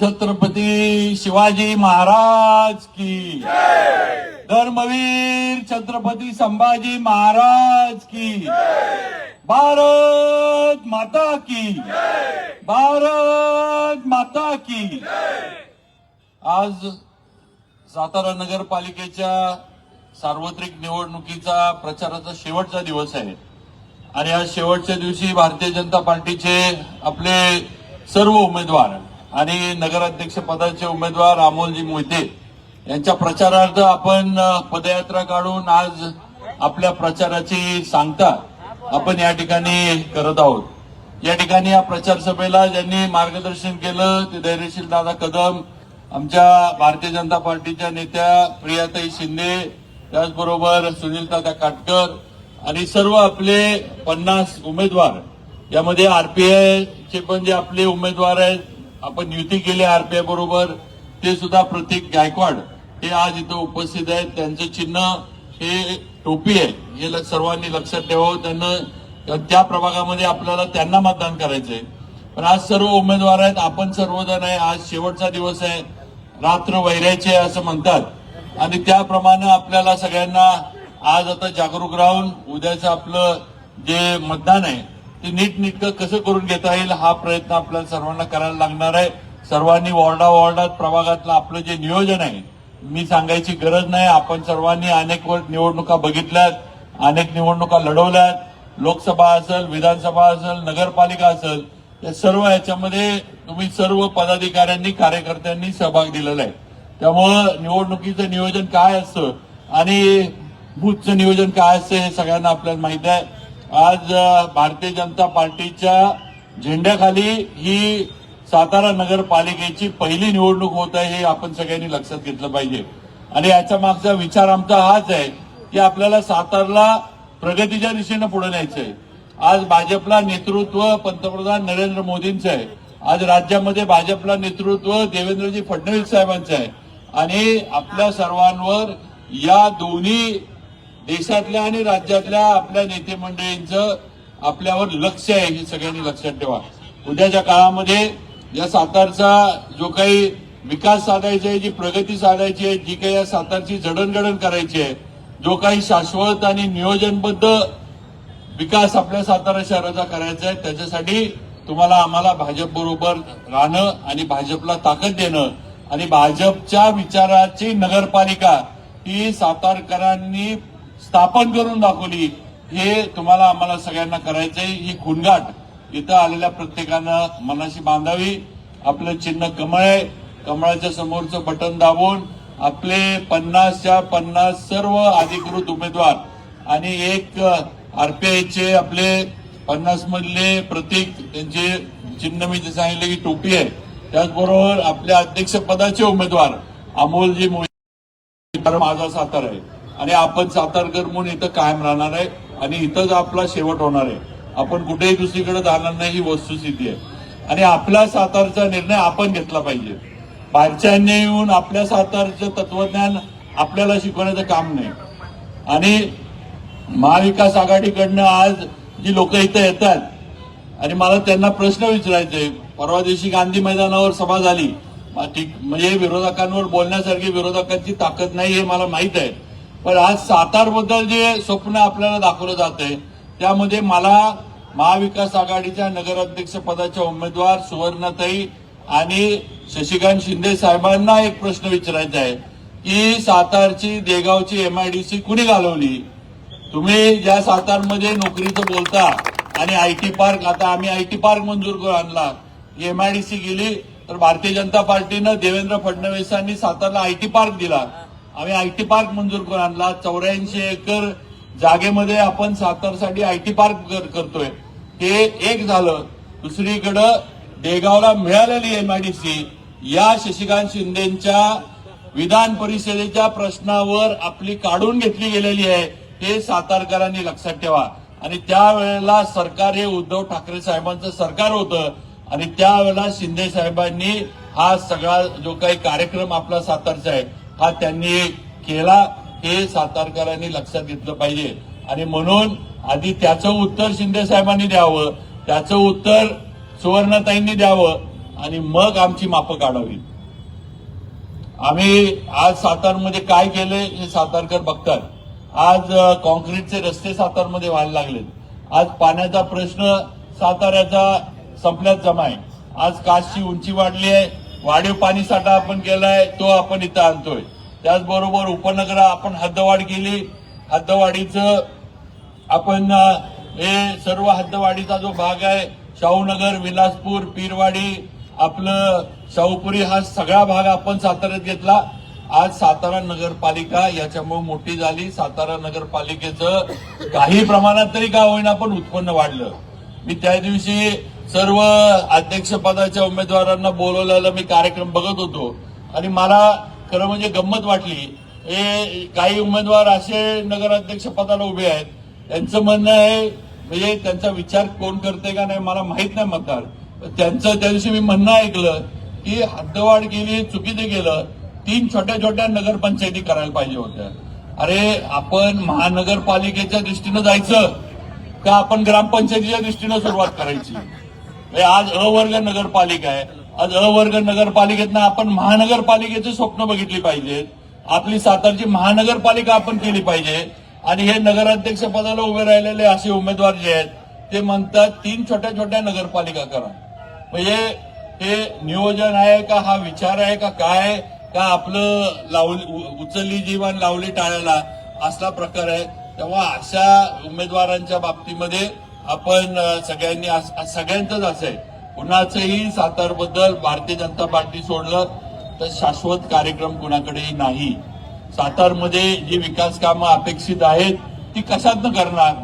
छत्रपती शिवाजी महाराज की. धर्मवीर छत्रपती संभाजी महाराज की. भारत माता की. भारत माता की. आज सातारा नगरपालिकेच्या सार्वत्रिक निवडणुकीचा प्रचाराचा शेवटचा दिवस आहे. आणि आज शेवटच्या दिवशी भारतीय जनता पार्टीचे आपले सर्व उमेदवार आणि नगराध्यक्ष पदाचे उमेदवार अमोलजी मोहिते यांच्या प्रचारार्थ आपण पदयात्रा काढून आज आपल्या प्रचाराची सांगता आपण या ठिकाणी करत आहोत. या ठिकाणी या प्रचार सभेला ज्यांनी मार्गदर्शन केलं ते धैर्यशील दादा कदम आमच्या भारतीय जनता पार्टीच्या नेत्या प्रियाताई शिंदे त्याचबरोबर सुनील दादा काटकर आणि सर्व आपले पन्नास उमेदवार. यामध्ये आरपीआय चे पण जे आपले उमेदवार आहेत आपण युती केली आरपीआय बरोबर ते सुद्धा प्रतीक गायकवाड हे आज इथं उपस्थित आहेत. त्यांचं चिन्ह हे टोपी आहे. हे ल- सर्वांनी लक्षात ठेवावं. त्यांना त्या प्रभागामध्ये आपल्याला त्यांना मतदान करायचंय. पण आज सर्व उमेदवार आहेत. आपण सर्वजण आहे. आज शेवटचा दिवस आहे. रात्र वैरायचे आहे असं म्हणतात. आणि त्याप्रमाणे आपल्याला सगळ्यांना आज आता जागरूक राहून उद्याचं आपलं जे मतदान आहे ते नीटनेटकं कसं करून घेता येईल हा प्रयत्न आपल्याला सर्वांना करायला लागणार आहे. सर्वांनी वॉर्डा वॉर्डात प्रभागातलं आपलं जे नियोजन आहे मी सांगायची गरज नाही. आपण सर्वांनी अनेक निवडणुका बघितल्यात अनेक निवडणुका लढवल्यात. लोकसभा असेल विधानसभा असेल नगरपालिका असेल या सर्व याच्यामध्ये तुम्ही सर्व पदाधिकाऱ्यांनी कार्यकर्त्यांनी सहभाग दिलेला आहे. त्यामुळं निवडणुकीचं नियोजन काय असतं आणि बूथचं नियोजन काय असतं हे सगळ्यांना आपल्याला माहिती आहे. आज भारतीय जनता पार्टीच्या झेंड्याखाली ही सातारा नगरपालिकेची पहिली निवडणूक होत आहे हे आपण सगळ्यांनी लक्षात घेतलं पाहिजे. आणि याच्या मागचा विचार आमचा हाच आहे की आपल्याला सातारला प्रगतीच्या दिशेनं पुढे न्यायचं आहे. आज भाजपला नेतृत्व पंतप्रधान नरेंद्र मोदींचं आहे. आज राज्यामध्ये भाजपला नेतृत्व देवेंद्रजी फडणवीस साहेबांचं आहे. आणि आपल्या सर्वांवर या दोन्ही देशातल्या आणि राज्यातल्या आपल्या नेते मंडळींचं आपल्यावर लक्ष आहे हे सगळ्यांनी लक्षात ठेवा. उद्याच्या काळामध्ये या सातारचा जो काही विकास साधायचा आहे जी प्रगती साधायची आहे जी काही या सातारची जडणघडण करायची आहे जो काही शाश्वत आणि नियोजनबद्ध विकास आपल्या सातारा शहराचा करायचा आहे त्याच्यासाठी तुम्हाला आम्हाला भाजप बरोबर राहणं आणि भाजपला ताकद देणं आणि भाजपच्या विचाराची नगरपालिका ही सातारकरांनी स्थापन करून दाखवली. हे तुम्हाला आम्हाला सगळ्यांना करायचंय ही खुणगाट इथं आलेल्या प्रत्येकानं मनाशी बांधावी. आपलं चिन्ह कमळ आहे. कमळाच्या समोरचं बटन दाबून आपले पन्नासच्या पन्नास सर्व अधिकृत उमेदवार आणि एक आरपीआयचे आपले पन्नास मधले प्रतीक त्यांचे चिन्ह मी जे सांगितले की टोपी आहे. त्याचबरोबर आपल्या अध्यक्ष पदाचे उमेदवार अमोलजी मोहिते माझा सातारा आहे. आणि आपण सातारकर म्हणून इथं कायम राहणार आहे आणि इथंच आपला शेवट होणार आहे. आपण कुठेही दुसरीकडे जाणार नाही ही वस्तुस्थिती आहे. आणि आपला सातारचा निर्णय आपण घेतला पाहिजे. बाहेरच्यांनी येऊन आपल्या सातारचं तत्वज्ञान आपल्याला शिकवण्याचं काम नाही. आणि महाविकास आघाडीकडनं आज जी लोक इथं येतात आणि मला त्यांना प्रश्न विचारायचे परवा दिवशी गांधी मैदानावर सभा झाली. ठीक म्हणजे विरोधकांवर बोलण्यासारखी विरोधकांची ताकद नाही हे मला माहीत आहे. पण आज सातारबद्दल जे स्वप्न आपल्याला दाखवलं जात आहे त्यामध्ये मला महाविकास आघाडीच्या नगराध्यक्ष पदाच्या उमेदवार सुवर्णताई आणि शशिकांत शिंदे साहेबांना एक प्रश्न विचारायचा आहे की सातारची देगावची एमआयडीसी कुणी घालवली? तुम्ही ज्या सातारमध्ये नोकरीचं बोलता आणि आयटी पार्क आता आम्ही आयटी पार्क मंजूर करून आणला एमआयडीसी गेली तर भारतीय जनता पार्टीनं देवेंद्र फडणवीसांनी सातारला आयटी पार्क दिला. आम्ही आयटी पार्क मंजूर करून आणला. चौऱ्याऐंशी एकर जागेमध्ये आपण सातारसाठी आयटी पार्क करतोय. ते एक झालं. दुसरीकडं देगावला मिळालेली एमआयडीसी या शशिकांत शिंदेच्या विधान परिषदेच्या प्रश्नावर आपली काढून घेतली गेलेली आहे. हे सातारकरांनी लक्षात ठेवा. आणि त्यावेळेला सरकार हे उद्धव ठाकरे साहेबांचं सरकार होतं. आणि त्यावेळेला शिंदे साहेबांनी हा सगळा जो काही कार्यक्रम आपला सातारचा आहे हा त्यांनी केला हे सातारकरांनी लक्षात घेतलं पाहिजे. आणि म्हणून आधी त्याचं उत्तर शिंदे साहेबांनी द्यावं त्याचं उत्तर सुवर्णताईंनी द्यावं आणि मग आमची मापं काढावी. आम्ही आज सातारमध्ये काय केलंय हे सातारकर बघतात. आज कॉन्क्रीटचे रस्ते सातारमध्ये व्हायला लागलेत. आज पाण्याचा प्रश्न साताऱ्याचा संपल्यात जमा आहे आज कासची उंची वाढली आहे. वाढीव पाणी साठा आपण केलाय तो आपण इथं आणतोय. त्याचबरोबर उपनगर आपण हद्दवाढ केली. हद्दवाढीचं आपण हे सर्व हद्दवाढीचा जो भाग आहे शाहूनगर विलासपूर पीरवाडी आपलं शाहूपुरी हा सगळा भाग आपण साताऱ्यात घेतला. आज सातारा नगरपालिका याच्यामुळे मोठी झाली. सातारा नगरपालिकेचं काही प्रमाणात तरी का होईना पण उत्पन्न वाढलं. मी त्या दिवशी सर्व अध्यक्षपदाच्या उमेदवारांना बोलवलेला मी कार्यक्रम बघत होतो. आणि मला खरं म्हणजे गंमत वाटली. हे काही उमेदवार असे नगराध्यक्ष पदाला उभे आहेत. त्यांचं म्हणणं आहे म्हणजे त्यांचा विचार कोण करते का नाही मला माहीत नाही मतदार त्यांचं त्या दिवशी मी म्हणणं ऐकलं की हद्दवाढ केली चुकीचं गेलं तीन छोट्या छोट्या नगरपंचायती करायला पाहिजे होत्या. अरे आपण महानगरपालिकेच्या दृष्टीनं जायचं का आपण ग्रामपंचायतीच्या दृष्टीनं सुरुवात करायची? आज अ वर्ग नगरपालिका आहे. आज अवर्ग नगरपालिकेतनं आपण महानगरपालिकेचे स्वप्न बघितली पाहिजेत. आपली सातारची महानगरपालिका आपण केली पाहिजे. आणि हे नगराध्यक्ष पदाला उभे राहिलेले असे उमेदवार जे आहेत ते म्हणतात तीन छोट्या छोट्या नगरपालिका करा. म्हणजे हे नियोजन आहे का? हा विचार आहे का? काय का आपलं लावली उचलली जीवन लावली टाळायला? असला प्रकार आहे. तेव्हा अशा उमेदवारांच्या बाबतीमध्ये आपण सगळ्यांनी अस- सगळ्यांचंच असं आहे कुणाचंही सातारबद्दल भारतीय जनता पार्टी सोडलं तर शाश्वत कार्यक्रम कुणाकडेही नाही. सातारमध्ये जी विकास कामं अपेक्षित आहेत ती कशातनं करणार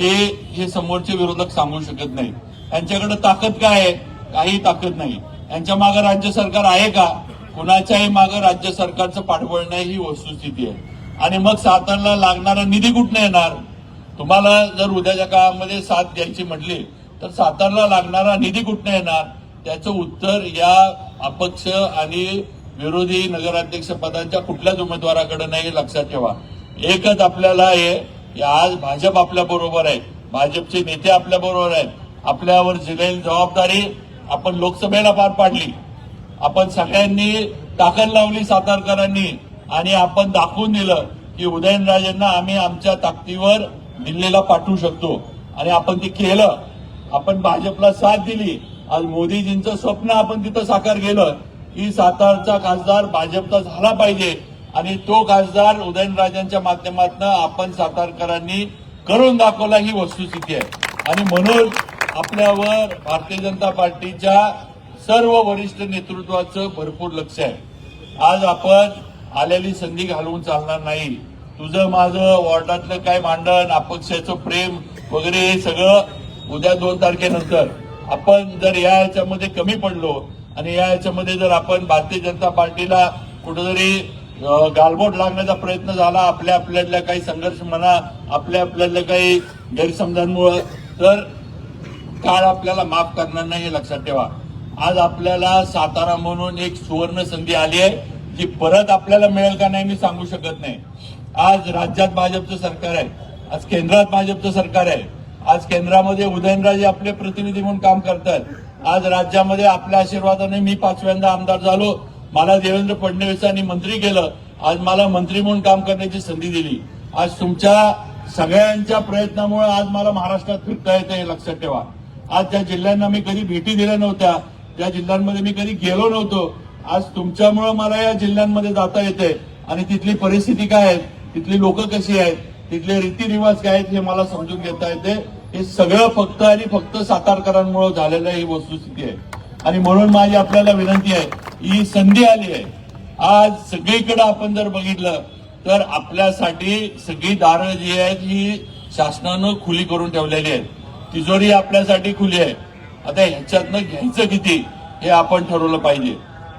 हे हे समोरचे विरोधक सांगू शकत नाही यांच्याकडे ताकद काय आहे? काही ताकद नाही. यांच्या मागे राज्य सरकार आहे का? कुणाच्याही मागे राज्य सरकारचं पाठबळ नाही ही वस्तुस्थिती आहे. आणि मग सातारला लागणारा निधी कुठनं येणार? तुम्हाला जर उद्याच्या काळामध्ये साथ द्यायची म्हटली तर सातारला लागणारा निधी कुठनं येणार? त्याचं उत्तर या अपक्ष आणि विरोधी नगराध्यक्ष पदांच्या कुठल्याच उमेदवाराकडे नाही हे लक्षात ठेवा. एकच आपल्याला आहे की आज भाजप आपल्या बरोबर आहे भाजपचे नेते आपल्या बरोबर आहेत. आपल्यावर दिलेली जबाबदारी आपण लोकसभेला पार पाडली. आपण सगळ्यांनी ताकद लावली सातारकरांनी आणि आपण दाखवून दिलं की उदयनराजेंना आम्ही आमच्या ताकदीवर दिल्लीला पाठवू शकतो. आणि आपण ते केलं. आपण भाजपला साथ दिली. आज मोदीजींचं स्वप्न आपण तिथं साकार केलं. की सातारचा खासदार भाजपचा झाला पाहिजे. आणि तो खासदार उदयनराजांच्या माध्यमातून आपण सातारकरांनी करून दाखवला ही वस्तुस्थिती आहे. आणि म्हणून आपल्यावर भारतीय जनता पार्टीच्या सर्व वरिष्ठ नेतृत्वाचं भरपूर लक्ष आहे. आज आपण आलेली संधी घालवून चालणार नाही. तुझं माझं वॉर्डातलं काय मांडण अपक्षाचं प्रेम वगैरे हे सगळं उद्या दोन तारखेनंतर. आपण जर या याच्यामध्ये कमी पडलो आणि या याच्यामध्ये जर आपण भारतीय जनता पार्टीला कुठेतरी गालबोट लागण्याचा प्रयत्न झाला आपल्या आपल्यातल्या काही संघर्ष म्हणा आपल्या आपल्यातल्या काही गैरसमजांमुळं तर काळ आपल्याला माफ करणार नाही हे लक्षात ठेवा. आज आपल्याला सातारा म्हणून एक सुवर्ण संधी आली आहे जी परत आपल्याला मिळेल का नाही मी सांगू शकत नाही. आज राज्यात भाजपचं सरकार आहे. आज केंद्रात भाजपचं सरकार आहे. आज केंद्रामध्ये उदयनराजे आपले प्रतिनिधी म्हणून काम करतात. आज राज्यामध्ये आपल्या आशीर्वादाने मी पाचव्यांदा आमदार झालो. मला देवेंद्र फडणवीसांनी मंत्री केलं. आज मला मंत्री म्हणून काम करण्याची संधी दिली. आज तुमच्या सगळ्यांच्या प्रयत्नामुळे आज मला महाराष्ट्रात फिरता येतं हे लक्षात ठेवा. आज ज्या जिल्ह्यांना मी कधी भेटी दिल्या नव्हत्या त्या जिल्ह्यांमध्ये मी कधी गेलो नव्हतो आज तुमच्यामुळे मला या जिल्ह्यांमध्ये जाता येते आणि तिथली परिस्थिती काय आहे? तिथली लोक कशी आहेत तिथले रीतिरिवाज काय आहेत हे मला समजून घेता येते. हे सगळं फक्त आणि फक्त सातारकरांमुळे झालेलं ही वस्तुस्थिती आहे. आणि म्हणून माझी आपल्याला विनंती आहे ही संधी आली आहे. आज सगळीकडे आपण जर बघितलं तर आपल्यासाठी सगळी दारं जी आहेत ही शासनानं खुली करून ठेवलेली आहेत. तिजोरी आपल्यासाठी खुली आहे. आता ह्याच्यातनं घ्यायचं किती हे आपण ठरवलं पाहिजे.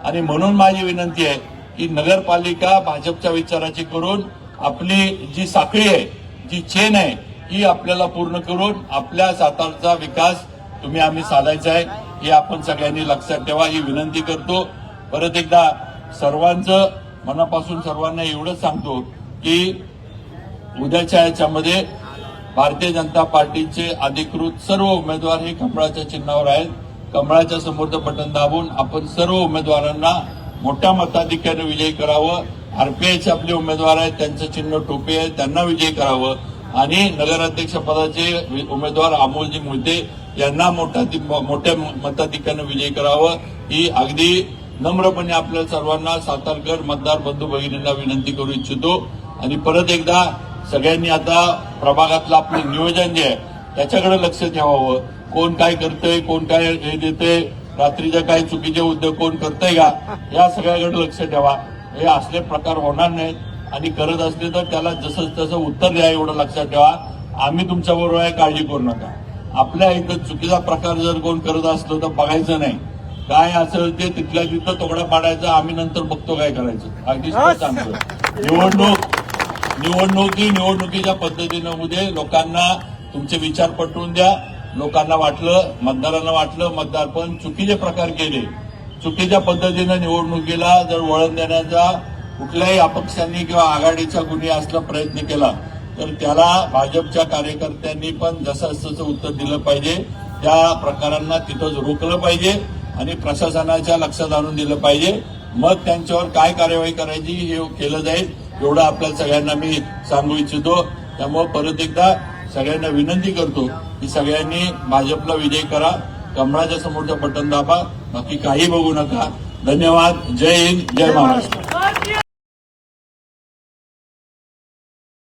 आणि म्हणून माझी विनंती आहे की नगरपालिका भाजपच्या विचाराची करून आपली जी साखळी आहे जी चेन आहे ही आपल्याला पूर्ण करून आपल्या सातारचा विकास तुम्ही आम्ही साधायचा आहे हे आपण सगळ्यांनी लक्षात ठेवा. ही विनंती करतो. परत एकदा सर्वांचं मनापासून सर्वांना एवढंच सांगतो की उद्याच्या याच्यामध्ये भारतीय जनता पार्टीचे अधिकृत सर्व उमेदवार हे कमळाच्या चिन्हावर आहेत. कमळाच्या समोरचं बटन दाबून आपण सर्व उमेदवारांना मोठ्या मताधिक्याने विजयी करावं. आरपीआयचे आपले उमेदवार आहेत त्यांचं चिन्ह टोपे आहे त्यांना विजयी करावं. आणि नगराध्यक्ष पदाचे उमेदवार अमोलजी मोहिते यांना मोठा मोठ्या मताधिक्याने विजयी करावं. ही अगदी नम्रपणे आपल्या सर्वांना सातारकर मतदार बंधू भगिनींना विनंती करू इच्छितो. आणि परत एकदा सगळ्यांनी आता प्रभागातलं आपलं नियोजन जे आहे त्याच्याकडे लक्ष ठेवावं. कोण काय करतंय कोण काय हे देतंय रात्रीचे काय चुकीचे उद्योग कोण करतंय का या सगळ्याकडे लक्ष ठेवा. हे असले प्रकार होणार नाहीत. आणि करत असले तर त्याला जसं तसं उत्तर द्या एवढं लक्षात ठेवा. आम्ही तुमच्या बरोबर आहे काळजी करू नका. आपल्या इथं चुकीचा प्रकार जर कोण करत असलं तर बघायचं नाही. काय असेल ते तिथल्या तिथं तोकडा पाडायचा आम्ही नंतर बघतो काय करायचं. अगदी सांगतो निवडणूक निवडणुकी निवडणुकीच्या पद्धतीनं उद्या लोकांना तुमचे विचार पटवून द्या. लोकांना वाटलं मतदारांना वाटलं मतदार पण चुकीचे प्रकार केले. चुकीच्या पद्धतीनं निवडणुकीला जर वळण देण्याचा कुठल्याही अपक्षांनी किंवा आघाडीच्या गुन्हे असला प्रयत्न केला तर त्याला भाजपच्या कार्यकर्त्यांनी पण जसं तसं उत्तर दिलं पाहिजे त्या प्रकारांना तिथंच रोखलं पाहिजे आणि प्रशासनाच्या लक्षात आणून दिलं पाहिजे. मग त्यांच्यावर काय कार्यवाही करायची हे केलं जाईल एवढं आपल्या सगळ्यांना मी सांगू इच्छितो. त्यामुळे परत एकदा सगळ्यांना विनंती करतो की सगळ्यांनी भाजपला विजय करा कमळाच्या समोरचं बटन दाबा बाकी काही बघू नका. धन्यवाद. जय हिंद जय महाराष्ट्र.